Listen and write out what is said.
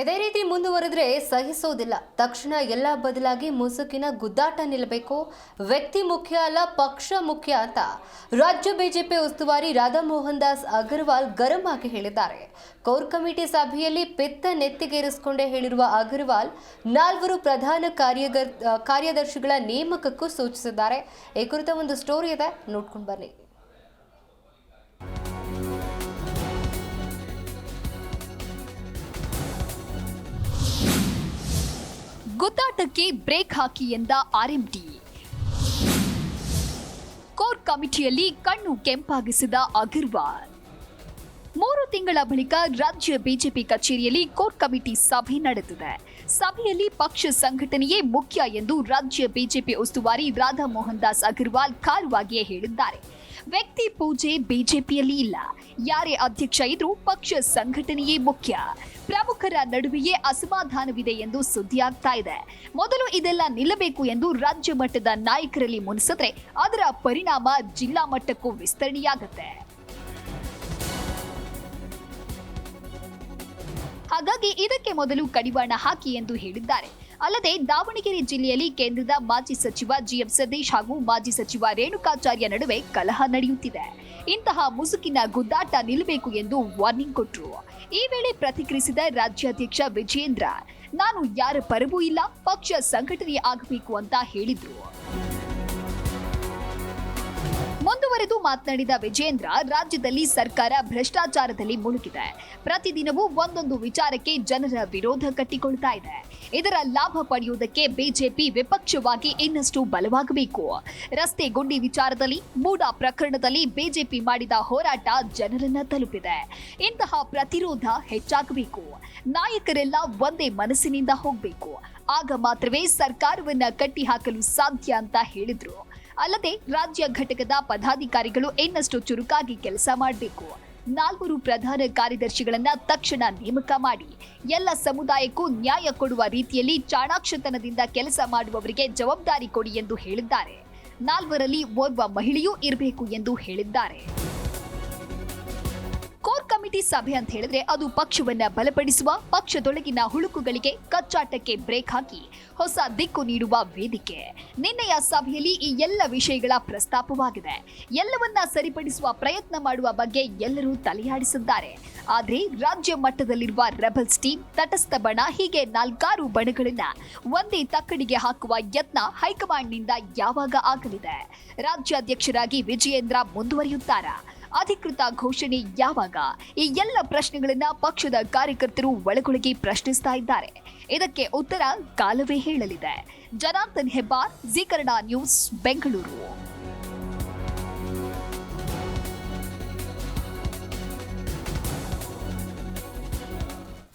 ಇದೇ ರೀತಿ ಮುಂದುವರೆದ್ರೆ ಸಹಿಸೋದಿಲ್ಲ. ತಕ್ಷಣ ಎಲ್ಲ ಬದಲಾಗಿ ಮುಸುಕಿನ ಗುದ್ದಾಟ ನಿಲ್ಲಬೇಕು. ವ್ಯಕ್ತಿ ಮುಖ್ಯ ಅಲ್ಲ, ಪಕ್ಷ ಮುಖ್ಯ ಅಂತ ರಾಜ್ಯ ಬಿಜೆಪಿ ಉಸ್ತುವಾರಿ ರಾಧಾಮೋಹನ್ ದಾಸ್ ಅಗರ್ವಾಲ್ ಗರಂ ಆಗಿ ಹೇಳಿದ್ದಾರೆ. ಕೋರ್ ಕಮಿಟಿ ಸಭೆಯಲ್ಲಿ ಪಿತ್ತ ನೆತ್ತಿಗೇರಿಸಿಕೊಂಡೇ ಹೇಳಿರುವ ಅಗರ್ವಾಲ್, ನಾಲ್ವರು ಪ್ರಧಾನ ಕಾರ್ಯಗರ್, ಕಾರ್ಯದರ್ಶಿಗಳ ನೇಮಕಕ್ಕೂ ಸೂಚಿಸಿದ್ದಾರೆ. ಈ ಕುರಿತ ಒಂದು ಸ್ಟೋರಿ ಇದೆ, ನೋಡ್ಕೊಂಡು ಬನ್ನಿ. ಗುದ್ದಾಟಕ್ಕೆ ಬ್ರೇಕ್ ಹಾಕಿ ಎಂದ ಆರ್ಎಂಡಿ. ಕೋರ್ ಕಮಿಟಿಯಲ್ಲಿ ಕಣ್ಣು ಕೆಂಪಾಗಿಸಿದ ಅಗರ್ವಾಲ್. ಮೂರು ತಿಂಗಳ ಬಳಿಕ ರಾಜ್ಯ ಬಿಜೆಪಿ ಕಚೇರಿಯಲ್ಲಿ ಕೋರ್ ಕಮಿಟಿ ಸಭೆ ನಡೆದಿದೆ. ಸಭೆಯಲ್ಲಿ ಪಕ್ಷ ಸಂಘಟನೆಯೇ ಮುಖ್ಯ ಎಂದು ರಾಜ್ಯ ಬಿಜೆಪಿ ಉಸ್ತುವಾರಿ ರಾಧಾ ಮೋಹನ್ ದಾಸ್ ಅಗರ್ವಾಲ್ ಖಾರವಾಗಿಯೇ ಹೇಳಿದ್ದಾರೆ. ವ್ಯಕ್ತಿ ಪೂಜೆ ಬಿಜೆಪಿಯಲ್ಲಿ ಇಲ್ಲ. ಯಾರೇ ಅಧ್ಯಕ್ಷ ಇದ್ರೂ ಪಕ್ಷ ಸಂಘಟನೆಯೇ ಮುಖ್ಯ. ಪ್ರಮುಖರ ನಡುವೆಯೇ ಅಸಮಾಧಾನವಿದೆ ಎಂದು ಸುದ್ದಿಯಾಗ್ತಾ ಇದೆ. ಮೊದಲು ಇದೆಲ್ಲ ನಿಲ್ಲಬೇಕು ಎಂದು ರಾಜ್ಯ ಮಟ್ಟದ ನಾಯಕರಲ್ಲಿ ಮುನಿಸಿದ್ರೆ ಅದರ ಪರಿಣಾಮ ಜಿಲ್ಲಾ ಮಟ್ಟಕ್ಕೂ ವಿಸ್ತರಣೆಯಾಗುತ್ತೆ. ಹಾಗಾಗಿ ಇದಕ್ಕೆ ಮೊದಲು ಕಡಿವಾಣ ಹಾಕಿ ಎಂದು ಹೇಳಿದ್ದಾರೆ. ಅಲ್ಲದೆ ದಾವಣಗೆರೆ ಜಿಲ್ಲೆಯಲ್ಲಿ ಕೇಂದ್ರದ ಮಾಜಿ ಸಚಿವ ಜಿಎಂ ಸತೀಶ್ ಹಾಗೂ ಮಾಜಿ ಸಚಿವ ರೇಣುಕಾಚಾರ್ಯ ನಡುವೆ ಕಲಹ ನಡೆಯುತ್ತಿದೆ. ಇಂತಹ ಮುಸುಕಿನ ಗುದ್ದಾಟ ನಿಲ್ಲಬೇಕು ಎಂದು ವಾರ್ನಿಂಗ್ ಕೊಟ್ಟರು ಈ ವೇಳೆ ಪ್ರತಿಕ್ರಿಯಿಸಿದ ರಾಜ್ಯಾಧ್ಯಕ್ಷ ವಿಜಯೇಂದ್ರ, ನಾನು ಯಾರ ಪರವೂ ಇಲ್ಲ, ಪಕ್ಷ ಸಂಘಟನೆ ಆಗಬೇಕು ಅಂತ ಹೇಳಿದ್ರು. ಮುಂದುವರೆದು ಮಾತನಾಡಿದ ವಿಜೇಂದ್ರ ರಾಜ್ಯದಲ್ಲಿ ಸರ್ಕಾರ ಭ್ರಷ್ಟಾಚಾರದಲ್ಲಿ ಮುಳುಗಿದೆ. ಪ್ರತಿದಿನವೂ ಒಂದೊಂದು ವಿಚಾರಕ್ಕೆ ಜನರ ವಿರೋಧ ಕಟ್ಟಿಕೊಳ್ತಾ ಇದೆ. ಇದರ ಲಾಭ ಪಡೆಯುವುದಕ್ಕೆ ಬಿಜೆಪಿ ವಿಪಕ್ಷವಾಗಿ ಇನ್ನಷ್ಟು ಬಲವಾಗಬೇಕು. ರಸ್ತೆ ಗುಂಡಿ ವಿಚಾರದಲ್ಲಿ, ಮೂಡಾ ಪ್ರಕರಣದಲ್ಲಿ ಬಿಜೆಪಿ ಮಾಡಿದ ಹೋರಾಟ ಜನರನ್ನ ತಲುಪಿದೆ. ಇಂತಹ ಪ್ರತಿರೋಧ ಹೆಚ್ಚಾಗಬೇಕು. ನಾಯಕರೆಲ್ಲ ಒಂದೇ ಮನಸ್ಸಿನಿಂದ ಹೋಗಬೇಕು. ಆಗ ಮಾತ್ರವೇ ಸರ್ಕಾರವನ್ನ ಕಟ್ಟಿಹಾಕಲು ಸಾಧ್ಯ ಅಂತ ಹೇಳಿದ್ರು. ಅಲ್ಲದೆ, ರಾಜ್ಯ ಘಟಕದ ಪದಾಧಿಕಾರಿಗಳು ಇನ್ನಷ್ಟು ಚುರುಕಾಗಿ ಕೆಲಸ ಮಾಡಬೇಕು. ನಾಲ್ವರು ಪ್ರಧಾನ ಕಾರ್ಯದರ್ಶಿಗಳನ್ನ ತಕ್ಷಣ ನೇಮಕ ಮಾಡಿ. ಎಲ್ಲ ಸಮುದಾಯಕ್ಕೂ ನ್ಯಾಯ ಕೊಡುವ ರೀತಿಯಲ್ಲಿ ಚಾಣಾಕ್ಷತನದಿಂದ ಕೆಲಸ ಮಾಡುವವರಿಗೆ ಜವಾಬ್ದಾರಿ ಕೊಡಿ ಎಂದು ಹೇಳಿದ್ದಾರೆ. ನಾಲ್ವರಲ್ಲಿ ಓರ್ವ ಮಹಿಳೆಯೂ ಇರಬೇಕು ಎಂದು ಹೇಳಿದ್ದಾರೆ. ಕಮಿಟಿ ಸಭೆ ಅಂತ ಹೇಳಿದ್ರೆ ಅದು ಪಕ್ಷವನ್ನ ಬಲಪಡಿಸುವ ಪಕ್ಷದೊಳಗಿನ ಹುಳುಕುಗಳಿಗೆ ಕಚ್ಚಾಟಕ್ಕೆ ಬ್ರೇಕ್ ಹಾಕಿ ಹೊಸ ದಿಕ್ಕು ನೀಡುವ ವೇದಿಕೆ. ನಿನ್ನೆಯ ಸಭೆಯಲ್ಲಿ ಈ ಎಲ್ಲ ವಿಷಯಗಳ ಪ್ರಸ್ತಾಪವಾಗಿದೆ. ಎಲ್ಲವನ್ನ ಸರಿಪಡಿಸುವ ಪ್ರಯತ್ನ ಮಾಡುವ ಬಗ್ಗೆ ಎಲ್ಲರೂ ತಲೆಯಾಡಿಸಿದ್ದಾರೆ. ಆದರೆ ರಾಜ್ಯ ಮಟ್ಟದಲ್ಲಿರುವ ರೆಬಲ್ಸ್ ಟೀಮ್ ತಟಸ್ಥ ಬಣ ಹೀಗೆ ನಾಲ್ಕಾರು ಬಣಗಳನ್ನ ಒಂದೇ ತಕ್ಕಡಿಗೆ ಹಾಕುವ ಯತ್ನ ಹೈಕಮಾಂಡ್ನಿಂದ ಯಾವಾಗ ಆಗಲಿದೆ? ರಾಜ್ಯಾಧ್ಯಕ್ಷರಾಗಿ ವಿಜಯೇಂದ್ರ ಮುಂದುವರಿಯುತ್ತಾರಾ? ಅಧಿಕೃತ ಘೋಷಣೆ ಯಾವಾಗ? ಈ ಎಲ್ಲ ಪ್ರಶ್ನೆಗಳನ್ನ ಪಕ್ಷದ ಕಾರ್ಯಕರ್ತರು ಒಳಗೊಳಗೆ ಪ್ರಶ್ನಿಸ್ತಾ ಇದ್ದಾರೆ. ಇದಕ್ಕೆ ಉತ್ತರ ಕಾಲವೇ ಹೇಳಲಿದೆ. ಜನಾರ್ದನ್ ಹೆಬ್ಬಾರ್, ಜಿ ಕನ್ನಡ ನ್ಯೂಸ್, ಬೆಂಗಳೂರು.